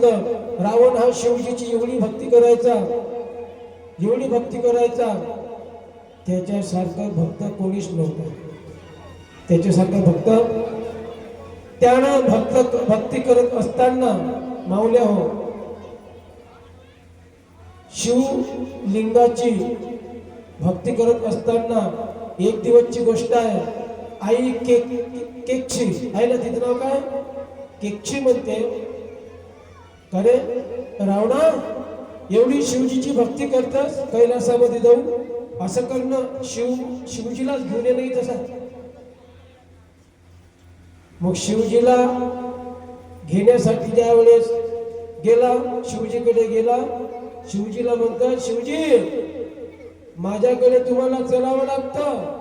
सांगितलं रावण हा शिवजीची एवढी भक्ती करायचा एवढी भक्ती करायचा त्याच्यासारखं भक्त कोणीच नव्हतं. त्याच्यासारखं भक्त? त्यानं भक्त भक्ती करत असताना माऊल्या हो शिवलिंगाची भक्ती करत असताना एक दिवसची गोष्ट आहे. आई केक केकची आईला ना तिचं नाव काय? केकची म्हणते. अरे रावणा एवढी शिवजीची भक्ती करतस कैलासामध्ये जाऊन? असं करणं शिव शिवजीलाच घेऊन नाही तसा मग शिवजीला घेण्यासाठी ज्या वेळेस गेला शिवजीकडे गेला शिवजीला म्हणतात शिवजी माझ्याकडे तुम्हाला चलावं लागतं.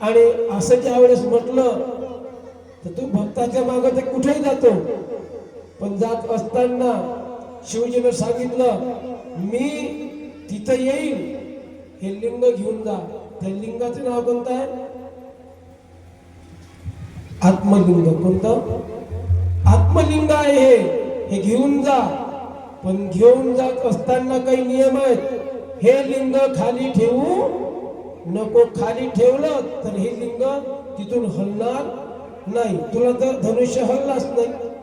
आणि असं ज्या वेळेस म्हटलं तर तू भक्ताच्या मागं ते कुठेही जातो. पण जात असताना शिवजीनं सांगितलं मी तिथं येईल हे लिंग घेऊन जा. त्या लिंगाचं नाव कोणतं आहे? आत्मलिंग. कोणतं? आत्मलिंग आहे हे. हे घेऊन जा. पण घेऊन जात असताना काही नियम आहेत. हे लिंग खाली ठेवू नको. खाली ठेवलं तर हे लिंग तिथून हलणार नाही. तुला तर धनुष्य हललाच नाही.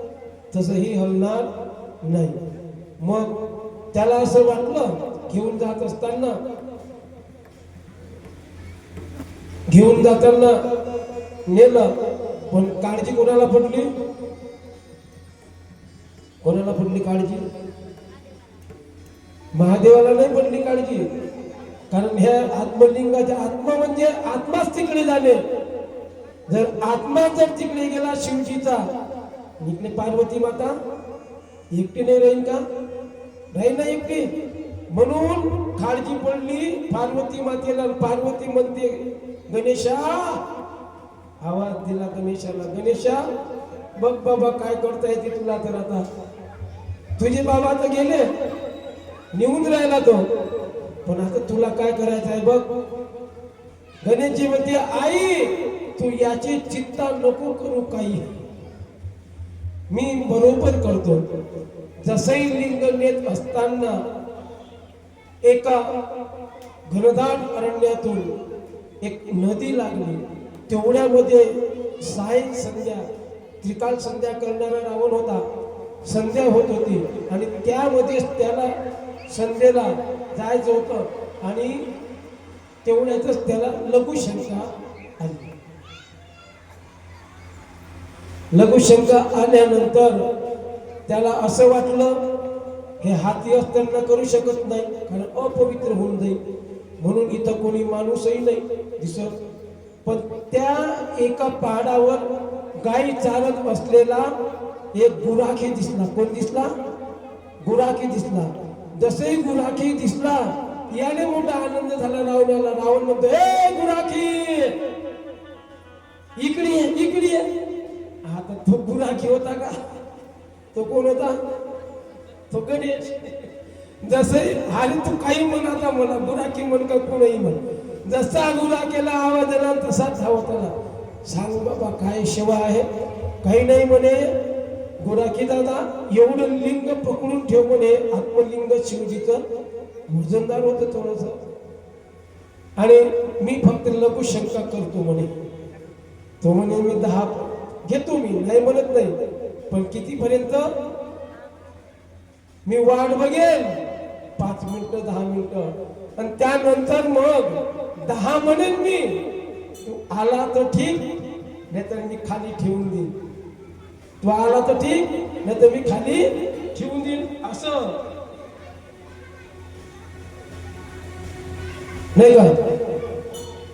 तसंही हलणार नाही. मग त्याला असं वाटलं घेऊन जात असताना घेऊन जाताना नेलं पण काळजी कोणाला पडली? कोणाला पडली काळजी? महादेवाला नाही पडली काळजी. कारण ह्या आत्मलिंगाच्या आत्मा म्हणजे आत्माच तिकडे झाले जर आत्मा जर तिकडे गेला शिवजीचा इकडे पार्वती माता एकटी नाही राहीन का? राहील ना एकटी. म्हणून काळजी पडली पार्वती मातेला पार्वती म्हणते गणेशा आवाज दिला गणेशाला गणेशा बघ बाबा काय करता येते तुला तर आता. तुझे बाबा तर गेले निघून राहिला तो. पण आता तुला काय करायचं आहे बघ. गणेशजी म्हणते आई तू याची चिंता नको करू काही. मी बरोबर करतो. जसही लिंग नेत असताना एका घनदाट अरण्यातून एक नदी लागली. तेवढ्यामध्ये साय संध्या त्रिकाल संध्या करणारा रावण होता. संध्या होत होती आणि त्यामध्येच त्याला संध्येला जायचं होतं आणि तेवढ्यातच त्याला लघुशंका लघुशंका आल्यानंतर त्याला असं वाटलं हे हाती असताना करू शकत नाही कारण अपवित्र होऊन जाईल. म्हणून इथं कोणी माणूसही नाही दिसत. पण त्या एका पहाडावर गाई चालत असलेला एक गुराखी दिसला. कोण दिसला? गुराखी दिसला. जसेही गुराखी दिसला याने मोठा आनंद झाला. रावणाला रावण म्हणतो हे गुराखी! इकडे इकडे आता तो गुराखी होता का? तो कोण होता? तो गणेश. जसे आणि तू काही म्हण आता म्हणा गुराखी म्हण का कोणही म्हण. जसा गुराखीला आवाज आला तसाच धावत आला सांग बाबा काय सेवा आहे? काही नाही म्हणे. गुराखी दादा एवढं लिंग पकडून ठेव म्हणे. आत्मलिंग शिवजीचं मुर्जनदार होतं थोडस. आणि मी फक्त लघु शंका करतो म्हणे. तो म्हणे मी दहा घेतो मी नाही म्हणत नाही. पण कितीपर्यंत? मी वाट बघेन. पाच मिनिटं दहा मिनिटं. आणि त्यानंतर मग दहा म्हणेन मी. तू आला तर ठीक नाहीतर मी खाली ठेवून देईन. तू आला तर ठीक नाहीतर मी खाली ठेवून देईन. असं. नाही का?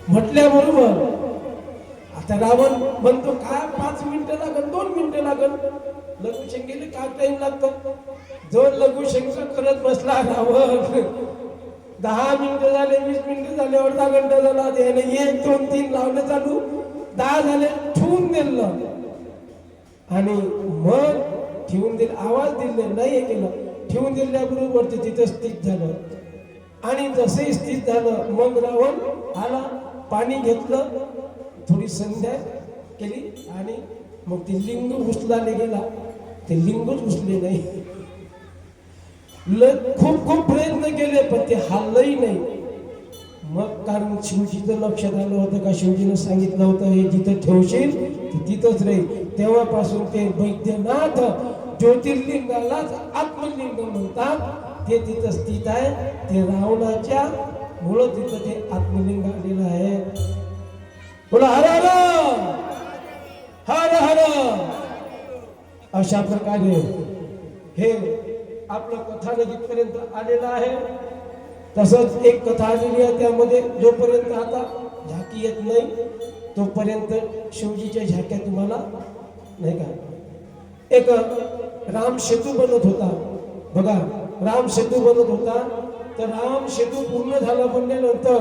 म्हटल्याबरोबर आता रावण म्हणतो काय पाच मिनिटं लागल दोन मिनिटं लागल लघु शंकेला काय टाइम लागतो? जो लघुशंक करत बसला रावण दहा मिनिटं झाले वीस मिनिटं झाले अर्धा घंटा झाला त्याने एक दोन तीन लावलं चालू. दहा झाले ठेवून दिलं. आणि मग ठेवून दिले आवाज दिले नाही हे केलं. ठेवून दिल्याबरोबर ते तिथं स्थित झालं. आणि जसंही स्थित झालं मग रावण आला पाणी घेतलं थोडी संध्या केली आणि मग ते लिंग उचलाने गेला. ते लिंगच उचले नाही. ल- खूप खूप प्रयत्न केले पण ते हल्लही नाही. मग कारण शिवजीचं लक्षात आलं होतं का शिवजीनं सांगितलं होतं हे जिथं ठेवशील ते तिथंच राहील. तेव्हापासून ते वैद्यनाथ ज्योतिर्लिंगालाच आत्मलिंग म्हणतात. ते तिथं स्थित आहे. ते रावणाच्या मुळं तिथं ते आत्मलिंग आलेलं आहे. बोला हर हर हर हर अशा प्रकारे हे आपलं कथानक इथपर्यंत आलेलं आहे. तसंच एक कथा आलेली आहे त्यामध्ये जोपर्यंत आता झाकी येत नाही तोपर्यंत शिवजीच्या झाक्या तुम्हाला नाही का? एक राम सेतू बनत होता. बघा राम सेतू बनत होता. तर राम सेतू पूर्ण झाला बनल्यानंतर